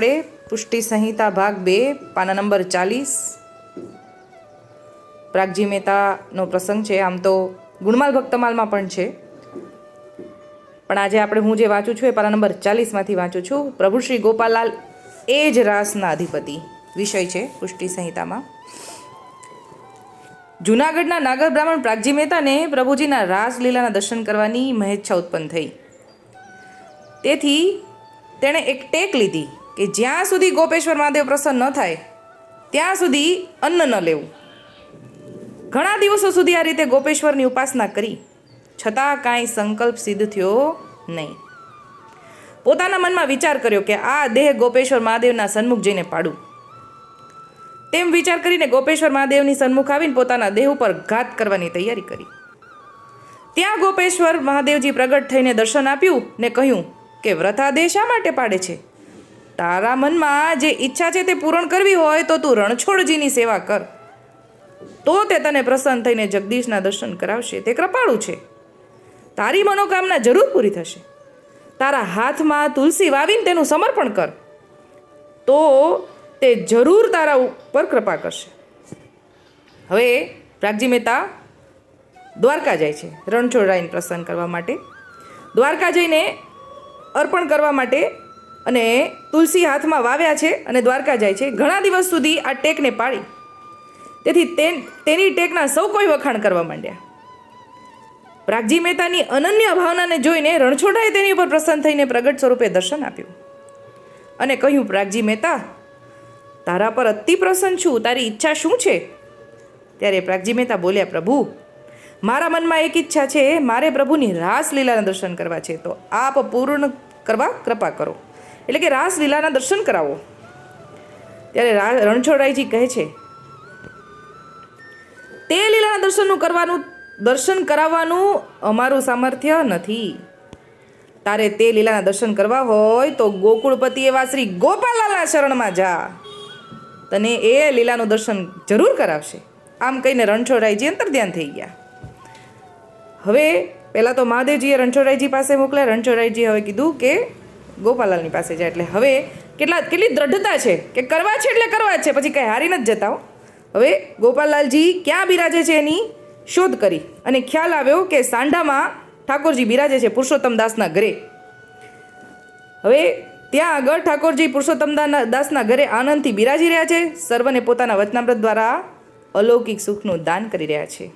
આપણે પુષ્ટિ સંહિતા ભાગ બે, પાના નંબર ચાલીસ. પ્રાગજી મહેતાનો પ્રસંગ છે, આમ તો ગુણમાલ ભક્તમાલમાં પણ છે. પણ આજે આપણે હું જે વાંચું છું એ પાના નંબર ચાલીસમાંથી વાંચું છું. પ્રભુ શ્રી ગોપાલાલ એ જ રાસના અધિપતિ વિષય છે પુષ્ટિ સંહિતામાં. જૂનાગઢના નાગર બ્રાહ્મણ પ્રાગજી મહેતાને પ્રભુજીના રાસલીલાના દર્શન કરવાની મહેચ્છા ઉત્પન્ન થઈ. તેથી તેણે એક ટેક લીધી. કે જ્યાં સુધી ગોપેશ્વર મહાદેવ પ્રસન્ન ન થાય, ત્યાં સુધી અન્ન ન લેવું. ઘણા દિવસો સુધી આ રીતે ગોપેશ્વરની ઉપાસના કરી, છતાં કાંઈ સંકલ્પ સિદ્ધ થયો નહીં. પોતાના મનમાં વિચાર કર્યો કે આ દેહ ગોપેશ્વર મહાદેવના સન્મુખ જઈને પાડું. તેમ વિચાર કરીને ગોપેશ્વર મહાદેવની સન્મુખ આવીને પોતાના દેહ ઉપર ઘાત કરવાની તૈયારી કરી. ત્યાં ગોપેશ્વર મહાદેવજી પ્રગટ થઈને દર્શન આપ્યું ને કહ્યું કે વ્રતાદેહ શા માટે પાડે છે? તારા મનમાં જે ઈચ્છા છે તે પૂરણ કરવી હોય તો તું રણછોડજીની સેવા કર. તો તે તને પ્રસન્ન થઈને જગદીશના દર્શન કરાવશે. તે કૃપાળુ છે. તારી મનોકામના જરૂર પૂરી થશે. તારા હાથમાં તુલસી વાવીને તેનું સમર્પણ કર. તો તે જરૂર તારા ઉપર કૃપા કરશે. હવે પ્રાગજી મહેતા દ્વારકા જાય છે રણછોડરાયને પ્રસન્ન કરવા માટે. દ્વારકા જઈને અર્પણ કરવા માટે અને તુલસી હાથમાં વાવ્યા છે અને દ્વારકા જાય છે. ઘણા દિવસ સુધી આ ટેકને પાડી. તેથી તે, તેની ટેકના સૌ કોઈ વખાણ કરવા માંડ્યા. પ્રાગજી મહેતાની અનન્ય ભાવનાને જોઈને રણછોડાએ તેની ઉપર પ્રસન્ન થઈને પ્રગટ સ્વરૂપે દર્શન આપ્યું. અને કહ્યું, પ્રાગજી મહેતા, તારા પર અતિ પ્રસન્ન છું. તારી ઈચ્છા શું છે? ત્યારે પ્રાગજી મહેતા બોલ્યા, પ્રભુ, મારા મનમાં એક ઈચ્છા છે. મારે પ્રભુની રાસલીલાના દર્શન કરવા છે. તો આપ પૂર્ણ કરવા, કૃપા કરો. એટલે કે રાસલીલાના દર્શન કરાવો. ત્યારે રા, રણછોડરાયજી કહે છે, તે લીલાના દર્શનનું કરવાનું, દર્શન કરાવવાનું અમારું સામર્થ્ય નથી. તારે તે લીલાના દર્શન કરવા હોય તો ગોકુળપતિ એવા શ્રી ગોપાલાલના શરણમાં જા. તને એ લીલાનું દર્શન જરૂર કરાવશે. આમ કહીને રણછોડરાયજી અંતર્ધ્યાન થઈ ગયા. હવે પહેલાં તો મહાદેવજીએ રણછોડરાયજી પાસે મોકલ્યા. રણછોડરાયજીએ હવે કીધું કે ગોપાલાલની પાસે જાય એટલે હવે કેટલા કેટલી દ્રઢતા છે કે કરવા છે એટલે કરવા જ છે, પછી કંઈ હારી નથી જતા હવે ગોપાલલાલજી ક્યાં બિરાજે છે એની શોધ કરી અને ખ્યાલ આવ્યો કે સાંઢામાં ઠાકોરજી બિરાજે છે પુરુષોત્તમ દાસના ઘરે. હવે ત્યાં આગળ ઠાકોરજી પુરુષોત્તમ દાસના ઘરે આનંદથી બિરાજી રહ્યા છે, સર્વને પોતાના વચનામૃત દ્વારા અલૌકિક સુખનું દાન કરી રહ્યા છે.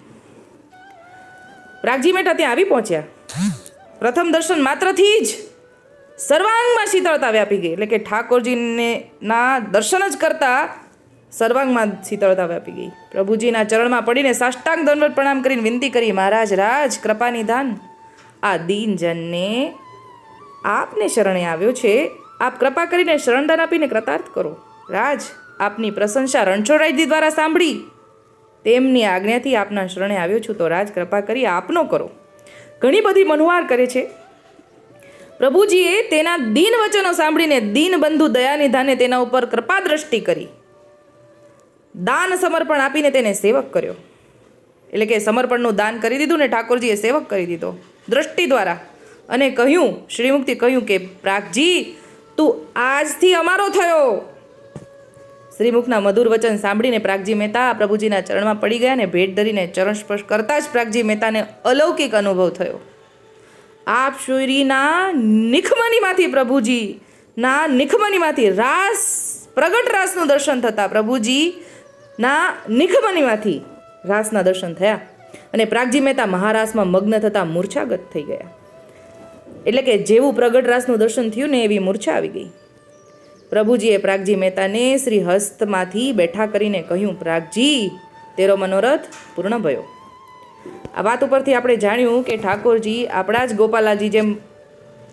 પ્રાગજી મેટા ત્યાં આવી પહોંચ્યા. પ્રથમ દર્શન માત્રથી જ સર્વાંગમાં શીતળતા વ્યાપી ગઈ. એટલે કે ઠાકોરજીને ના દર્શન જ કરતા સર્વાંગમાં શીતળતા વ્યાપી ગઈ. પ્રભુજીના ચરણમાં પડીને સાષ્ટાંગ દંડવત પ્રણામ કરીને વિનંતી કરી, મહારાજ, રાજ કૃપાની ધાન આ દીનજનને આપને શરણે આવ્યો છે. આપ કૃપા કરીને શરણદાન આપીને કૃતાર્થ કરો. રાજ, આપની પ્રશંસા રણછોડરાયજી દ્વારા સાંભળી. તેમની આજ્ઞાથી આપના શરણે આવ્યો છું. તો રાજ, કૃપા કરી આપનો કરો. ઘણી બધી મનોહાર કરે છે. પ્રભુજીએ તેના દીન વચનો સાંભળીને દીનબંધુ દયાનિધાને તેના ઉપર કૃપા દ્રષ્ટિ કરી. દાન સમર્પણ આપીને તેને સેવક કર્યો. એટલે કે સમર્પણનું દાન કરી દીધું ને ઠાકોરજીએ સેવક કરી દીધો. દ્રષ્ટિ દ્વારા. અને કહ્યું શ્રીમુક્તિ કહ્યું કે, પ્રાગજી, તું આજથી અમારો થયો. શ્રીમુખના મધુર વચન સાંભળીને પ્રાગજી મહેતા પ્રભુજીના ચરણમાં પડી ગયા અને ભેટ ધરીને ચરણ સ્પર્શ કરતા જ પ્રાગજી મહેતાને અલૌકિક અનુભવ થયો. આપ શુરીના નિખમનીમાંથી પ્રભુજી, ના નિખમનીમાંથી રાસ, પ્રગટ રાસનું દર્શન થતાં પ્રભુજી, ના નિખમનીમાંથી રાસના દર્શન થયા. અને પ્રાગજી મહેતા મહારાસમાં મગ્ન થતાં મૂર્છાગત થઈ ગયા. એટલે કે જેવું પ્રગટ રાસનું દર્શન થયું ને એવી મૂર્છા આવી ગઈ. પ્રભુજીએ પ્રાગજી મહેતાને શ્રી હસ્તમાંથી બેઠા કરીને કહ્યું, પ્રાગજી, તેરો મનોરથ પૂર્ણ ભયો. આ વાત ઉપરથી આપણે જાણ્યું કે ઠાકોરજી આપણા જ ગોપાલાલજી જેમ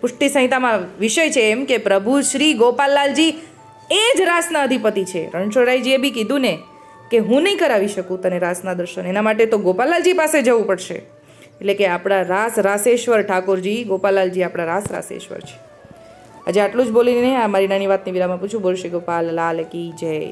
પુષ્ટિ સંહિતામાં વિષય છે એમ કે પ્રભુ શ્રી ગોપાલલાલજી એ જ રાસના અધિપતિ છે. રણછોડરાયજીએ બી કીધું ને કે હું નહીં કરાવી શકું તને રાસના દર્શન. એના માટે તો ગોપાલલાલજી પાસે જવું પડશે. એટલે કે આપણા રાસ રાસેશ્વર ઠાકોરજી, ગોપાલલાલજી આપણા રાસ રાસેશ્વર છે. આજે આટલું જ બોલીને આ મારી નાની વાતની વિરામાં પૂછું. બોલ શ્રી ગોપાલ લાલ કી જય.